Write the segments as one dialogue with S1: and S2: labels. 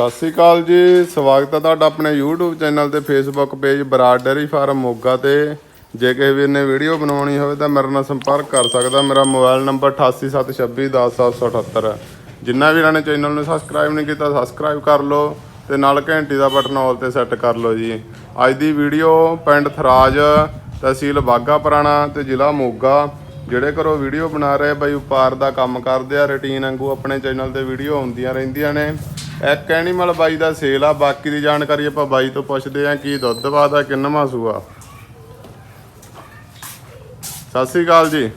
S1: ਸਤਿ ਸ੍ਰੀ ਅਕਾਲ ਜੀ, ਸਵਾਗਤ ਹੈ ਤੁਹਾਡਾ ਆਪਣੇ YouTube ਚੈਨਲ ਤੇ Facebook page Brar dairy farm Moga ਤੇ। ਜੇ ਕਿਸੇ ਵੀਰ ਨੇ ਵੀਡੀਓ ਬਣਾਉਣੀ ਹੋਵੇ ਤਾਂ ਮੇਰੇ ਨਾਲ ਸੰਪਰਕ ਕਰ ਸਕਦਾ, ਮੇਰਾ ਮੋਬਾਈਲ ਨੰਬਰ 8876210778 ਜਿੰਨਾ ਵੀਰਾਂ ਨੇ ਚੈਨਲ ਨੂੰ ਸਬਸਕ੍ਰਾਈਬ ਨਹੀਂ ਕੀਤਾ ਸਬਸਕ੍ਰਾਈਬ ਕਰ ਲਓ ਤੇ ਨਾਲ ਘੰਟੀ ਦਾ ਬਟਨ ਆਲ ਤੇ ਸੈੱਟ ਕਰ ਲਓ ਜੀ। ਅੱਜ ਦੀ ਵੀਡੀਓ ਪਿੰਡ ਥਰਾਜ, ਤਹਿਸੀਲ ਬਾਗਾ ਪੁਰਾਣਾ ਤੇ ਜ਼ਿਲ੍ਹਾ ਮੋਗਾ। ਜਿਹੜੇ ਘਰੋਂ ਵੀਡੀਓ ਬਣਾ ਰਹੇ ਬਾਈ ਵਪਾਰ ਦਾ ਕੰਮ ਕਰਦੇ ਆ ਰੁਟੀਨ ਵਾਂਗੂ ਆਪਣੇ ਚੈਨਲ ਤੇ ਵੀਡੀਓ ਆਉਂਦੀਆਂ ਰਹਿੰਦੀਆਂ ਨੇ। ਇੱਕ ਐਨੀਮਲ ਬਾਈ ਦਾ ਸੇਲ ਆ ਬਾਕੀ ਦੀ ਜਾਣਕਾਰੀ ਆਪਾਂ ਬਾਈ ਤੋਂ ਪੁੱਛਦੇ ਆ ਕੀ ਦੁੱਧ ਬਾਦਾ ਕਿੰਨਵਾਂ ਸੂਆ ਸਤਿ ਸ੍ਰੀ ਅਕਾਲ ਜੀ।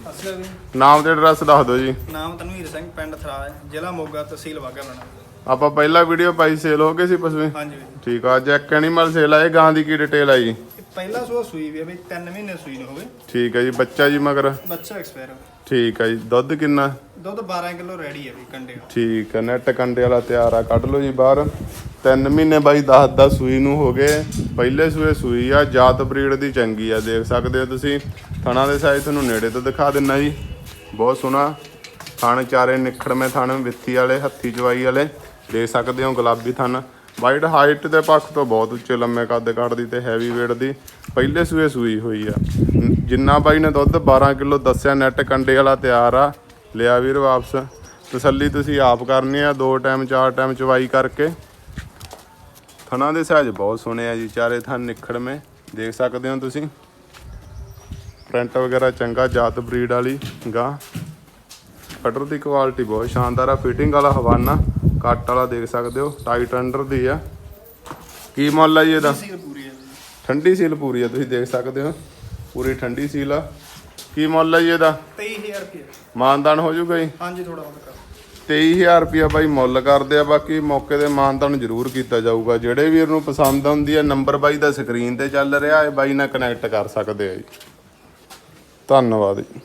S1: ਨਾਮ ਤੇ ਐਡਰੈਸ ਦੱਸ ਦਿਓ ਜੀ।
S2: ਨਾਮ ਤਨਵੀਰ ਸਿੰਘ ਪਿੰਡ ਥਰਾਜ ਜ਼ਿਲ੍ਹਾ ਮੋਗਾ ਤਹਿਸੀਲ ਬਾਗਾ ਬਣਾ
S1: ਆਪਾਂ ਪਹਿਲਾ ਵੀਡੀਓ ਪਾਈ ਸੇਲ ਹੋ ਗਈ ਸੀ ਪਸ਼ੂ
S2: ਹਾਂਜੀ
S1: ਠੀਕ ਆ ਅੱਜ ਇੱਕ ਐਨੀਮਲ ਸੇਲ ਆ ਇਹ ਗਾਂ ਦੀ ਕੀ ਡਿਟੇਲ ਆ ਜੀ?
S2: ਪਹਿਲਾ ਸੂਆ ਸੂਈ ਵੀ ਹੈ ਬਈ 3 ਮਹੀਨੇ ਸੂਈ ਨੂੰ ਹੋਵੇ।
S1: ਠੀਕ ਹੈ ਜੀ ਬੱਚਾ ਜੀ ਮਗਰ?
S2: ਬੱਚਾ ਐਕਸਪਾਇਰ
S1: ਠੀਕ ਹੈ ਜੀ ਦੁੱਧ ਕਿੰਨਾ?
S2: ਦੁੱਧ 12 ਕਿਲੋ ਰੈਡੀ ਹੈ ਵੀ ਕੰਡੇ
S1: ਠੀਕ ਹੈ ਨੈਟ ਕੰਡੇ ਵਾਲਾ ਤਿਆਰ ਆ ਕੱਢ ਲਓ ਜੀ ਬਾਹਰ। ਤਿੰਨ ਮਹੀਨੇ ਬਾਈ 10 10 ਸੂਈ ਨੂੰ ਹੋ ਗਏ। ਪਹਿਲੇ ਸੂਏ ਸੂਈ ਆ ਜਾਤ ਬਰੀਡ ਦੀ ਚੰਗੀ ਆ ਦੇਖ ਸਕਦੇ ਹੋ ਤੁਸੀਂ। ਥਣਾ ਦੇ ਸਾਈਜ਼ ਤੁਹਾਨੂੰ ਨੇੜੇ ਤੋਂ ਦਿਖਾ ਦਿੰਨਾ ਜੀ। ਬਹੁਤ ਸੋਹਣਾ ਥਣ ਚਾਰੇ ਨਿਖੜਵੇਂ ਥਣ ਵਿੱਥੀ ਵਾਲੇ ਹੱਥੀ ਚਵਾਈ ਵਾਲੇ। ਦੇਖ ਸਕਦੇ ਹੋ ਗੁਲਾਬੀ ਥਣ। ਵਾਈਡ ਹਾਈਟ ਦੇ ਪੱਖ ਤੋਂ ਬਹੁਤ ਉੱਚੇ, ਲੰਮੇ ਕੱਦ ਕੱਢਦੀ ਤੇ ਹੈਵੀ weight ਦੀ। ਪਹਿਲੇ ਸੂਏ ਸੂਈ ਹੋਈ ਆ। ਜਿੰਨਾ ਬਾਈ ਨੇ ਦੁੱਧ 12 ਕਿਲੋ ਦੱਸਿਆ ਨੈਟ ਕੰਡੇ ਵਾਲਾ ਤਿਆਰ ਆ। ਲਿਆ ਵੀਰ ਵਾਪਸ। ਤਸੱਲੀ ਤੁਸੀਂ ਆਪ ਕਰਨੀ ਆ, ਦੋ ਟਾਈਮ ਚਾਰ ਟਾਈਮ ਚਵਾਈ ਕਰਕੇ। ਥਣਾ ਦੇ ਸਾਈਜ਼ ਬਹੁਤ ਸੋਹਣੇ ਆ ਜੀ, ਚਾਰੇ ਥਣ ਮੇ। ਦੇਖ ਸਕਦੇ ਹੋ ਤੁਸੀਂ? ਪ੍ਰਿੰਟ ਵਗੈਰਾ ਚੰਗਾ, ਜਾਤ ਬਰੀਡ ਵਾਲੀ ਗਾਂ। ਕਟਰ ਦੀ ਕੁਆਲਿਟੀ ਬਹੁਤ ਸ਼ਾਨਦਾਰ ਆ ਫਿਟਿੰਗ ਵਾਲਾ ਹਵਾਨਾ। ਕੱਟ ਵਾਲਾ ਦੇਖ ਸਕਦੇ ਹੋ ਟਾਈਟ ਅੰਡਰ ਦੀ ਆ। ਕੀ ਮੁੱਲ ਆ ਜੀ ਇਹਦਾ?
S2: ਸੀਲ ਪੂਰੀ
S1: ਠੰਡੀ ਸੀਲ ਪੂਰੀ ਆ ਤੁਸੀਂ ਦੇਖ ਸਕਦੇ ਹੋ। ਪੂਰੀ ਠੰਡੀ ਸੀਲ ਆ। ਕੀ ਮੁੱਲ ਆ ਜੀ ਇਹਦਾ?
S2: 23000 ਰੁਪਏ
S1: ਮਾਨਦਾਨ ਹੋ ਜਾਊਗਾ ਜੀ?
S2: ਹਾਂਜੀ ਥੋੜਾ ਬਹੁਤ ਕਰ
S1: 23000 ਰੁਪਿਆ ਬਾਈ ਮੁੱਲ ਕਰਦੇ ਆ ਬਾਕੀ ਮੌਕੇ ਤੇ ਮਾਨਤਾਨ ਜ਼ਰੂਰ ਕੀਤਾ ਜਾਊਗਾ। ਜਿਹੜੇ ਵੀਰ ਨੂੰ ਪਸੰਦ ਆਉਂਦੀ ਹੈ ਨੰਬਰ ਬਾਈ ਦਾ ਸਕਰੀਨ ਤੇ ਚੱਲ ਰਿਹਾ ਹੈ ਬਾਈ ਨਾਲ ਕਨੈਕਟ ਕਰ ਸਕਦੇ ਆ ਜੀ। ਧੰਨਵਾਦ ਜੀ।